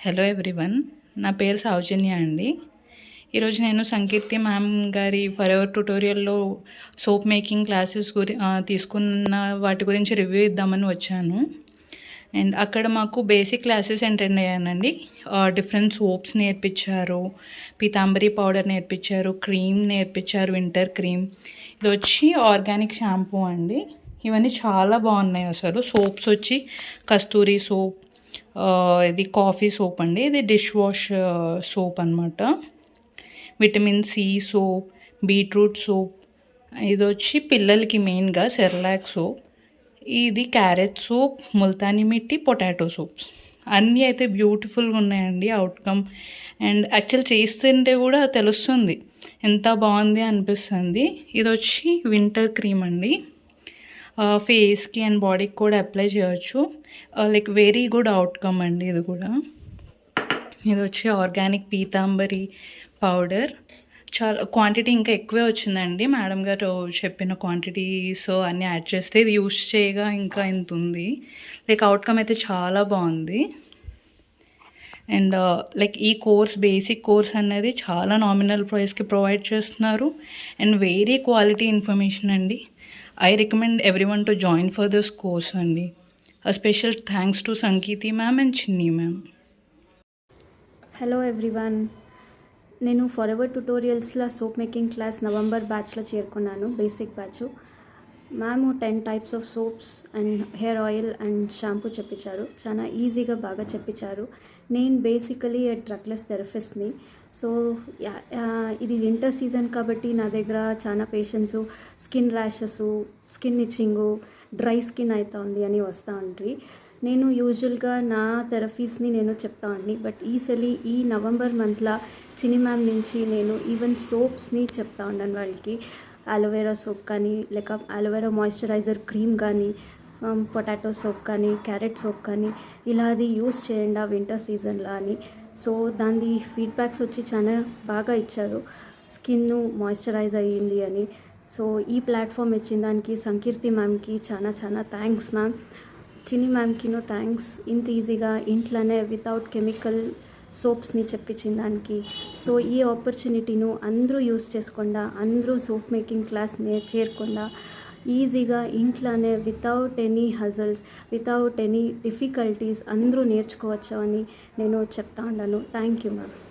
Hello everyone నా పేరు సౌజన్య అండి. ఈరోజు నేను సంకీర్తి మ్యామ్ గారి ఫర్ ఎవర్ ట్యుటోరియల్లో సోప్ మేకింగ్ క్లాసెస్ గురి తీసుకున్న వాటి గురించి రివ్యూ ఇద్దామని వచ్చాను. అండ్ అక్కడ మాకు బేసిక్ క్లాసెస్ అటెండ్ అయ్యానండి. డిఫరెంట్ సోప్స్ నేర్పించారు పీతాంబరి పౌడర్ నేర్పించారు క్రీమ్ నేర్పించారు వింటర్ క్రీమ్. ఇది వచ్చి ఆర్గానిక్ షాంపూ అండి. ఇవన్నీ చాలా బాగున్నాయి అసలు. సోప్స్ వచ్చి కస్తూరి సోప్ ఇది కాఫీ సోప్ అండి. ఇది డిష్ వాష్ సోప్ అనమాట vitamin C soap beetroot soap ఇది వచ్చి పిల్లలకి మెయిన్గా సెర్లాక్ సోప్ ఇది carrot soap Multani mitti potato soaps. అన్నీ అయితే బ్యూటిఫుల్గా ఉన్నాయండి అవుట్కమ్. అండ్ యాక్చువల్ చేస్తుంటే కూడా తెలుస్తుంది. ఎంత బాగుంది అనిపిస్తుంది. ఇది వచ్చి వింటర్ క్రీమ్ అండి. ఫేస్కి అండ్ బాడీకి కూడా అప్లై చేయొచ్చు. లైక్ వెరీ గుడ్ అవుట్కమ్ అండి ఇది కూడా. ఇది వచ్చి ఆర్గానిక్ పీతాంబరి పౌడర్. చాలా క్వాంటిటీ ఇంకా ఎక్కువే వచ్చిందండి. మేడం గారు చెప్పిన క్వాంటిటీస్ అన్నీ యాడ్ చేస్తే ఇది యూస్ చేయగా ఇంకా ఇంత ఉంది. లైక్ అవుట్కమ్ అయితే చాలా బాగుంది. అండ్ లైక్ ఈ కోర్స్ బేసిక్ కోర్స్ అనేది చాలా నామినల్ ప్రైస్కి ప్రొవైడ్ చేస్తున్నారు. అండ్ వెరీ క్వాలిటీ ఇన్ఫర్మేషన్ అండి. I recommend every one to join for this course అండి special thanks to Sangeethi ma'am and Chinni ma'am hello everyone నేను ఫర్ ఎవర్ ట్యుటోరియల్స్లో soap making class November బ్యాచ్లో చేరుకున్నాను basic batch. Ma'am ten types of soaps and hair oil and shampoo చెప్పించారు. చాలా ఈజీగా బాగా చెప్పించారు. నేను బేసికలీ డ్రగ్లెస్ థెరపిస్ట్ని సో ఇది వింటర్ సీజన్ కాబట్టి నా దగ్గర చాలా patients skin rashes skin itching dry skin అవుతుంది అని వస్తూ ఉంటుంది నేను యూజువల్గా నా థెరపీస్ని నేను చెప్తా అండి బట్ ఈసలి ఈ నవంబర్ మంత్లో చిని మ్యామ్ నుంచి నేను ఈవెన్ సోప్స్ని చెప్తా ఉన్నాను వాళ్ళకి. అలోవెరా సోప్ కానీ లేక అలోవెరా మాయిశ్చరైజర్ క్రీమ్ కానీ um, పొటాటో సోప్ కానీ క్యారెట్ సోప్ కానీ ఇలా అది యూస్ చేయండి ఆ వింటర్ సీజన్లో అని. సో దాని ఫీడ్బ్యాక్స్ వచ్చి చాలా బాగా ఇచ్చారు. స్కిన్ మాయిశ్చరైజ్ అయ్యింది అని. సో ఈ ప్లాట్ఫామ్ ఇచ్చిన దానికి సంకీర్తి మ్యామ్కి చాలా చాలా థ్యాంక్స్ మ్యామ్. చిన్ని మ్యామ్కినో థ్యాంక్స్ ఇంత ఈజీగా ఇంట్లోనే వితౌట్ కెమికల్ సోప్స్ని చెప్పించిన దానికి. సో ఈ ఆపర్చునిటీను అందరూ యూస్ చేసుకుండా అందరూ సోప్ మేకింగ్ క్లాస్ నే చేరకుండా. ఈజీగా ఇంట్లోనే without any hassles without any difficulties అందరూ నేర్చుకోవచ్చు అని నేను చెప్తా ఉన్నాను థ్యాంక్ యూ మ్యామ్